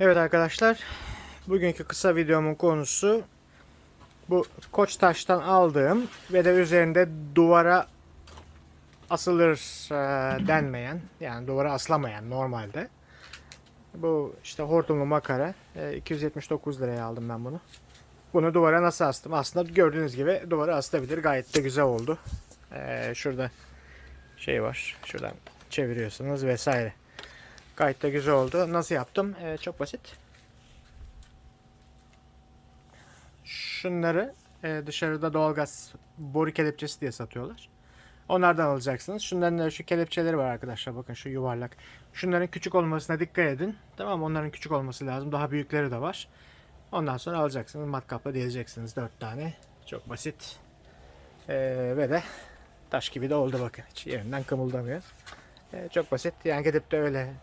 Evet arkadaşlar, bugünkü kısa videomun konusu bu koç taştan aldığım ve de üzerinde duvara asılır e, denmeyen, yani duvara aslamayan normalde. Bu işte hortumlu makara. E, 279 liraya aldım ben bunu. Bunu duvara nasıl astım? Aslında gördüğünüz gibi duvara asılabilir. Gayet de güzel oldu. E, şurada şey var. Şuradan çeviriyorsunuz vesaire. Gayet de güzel oldu. Nasıl yaptım? Ee, çok basit. Şunları e, dışarıda doğalgaz boru kelepçesi diye satıyorlar. Onlardan alacaksınız. Şunların da şu kelepçeleri var arkadaşlar. Bakın şu yuvarlak. Şunların küçük olmasına dikkat edin. Tamam mı? Onların küçük olması lazım. Daha büyükleri de var. Ondan sonra alacaksınız. Matkapla diyeceksiniz. 4 tane. Çok basit. Ee, ve de taş gibi de oldu bakın. Hiç yerinden kımıldamıyor. Ee, çok basit. Yani gidip de öyle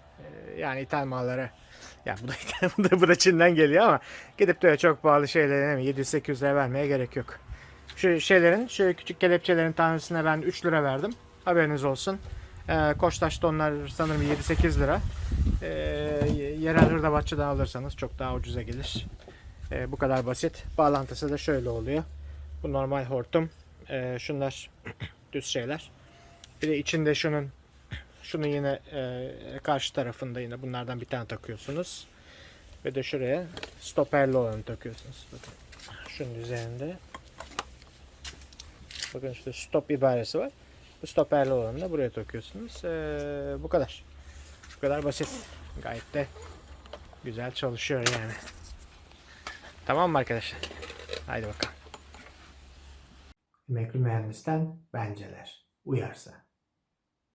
yani ithal mallara ya bu da, bu da, bu da Çin'den geliyor ama gidip de çok pahalı şeylere 700-800 lira vermeye gerek yok. Şu şeylerin, şu küçük kelepçelerin tanesine ben 3 lira verdim. Haberiniz olsun. Ee, Koçtaş'ta onlar sanırım 7-8 lira. Ee, yerel hırdavatçıdan alırsanız çok daha ucuza gelir. Ee, bu kadar basit. Bağlantısı da şöyle oluyor. Bu normal hortum. Ee, şunlar düz şeyler. Bir de içinde şunun şunu yine e, karşı tarafında yine bunlardan bir tane takıyorsunuz. Ve de şuraya stoperli olanı takıyorsunuz. Bakın şunun üzerinde. Bakın işte stop ibaresi var. Bu stoperli olanı da buraya takıyorsunuz. E, bu kadar. Bu kadar basit. Gayet de güzel çalışıyor yani. Tamam mı arkadaşlar? Haydi bakalım. Emekli mühendisten benceler. Uyarsa.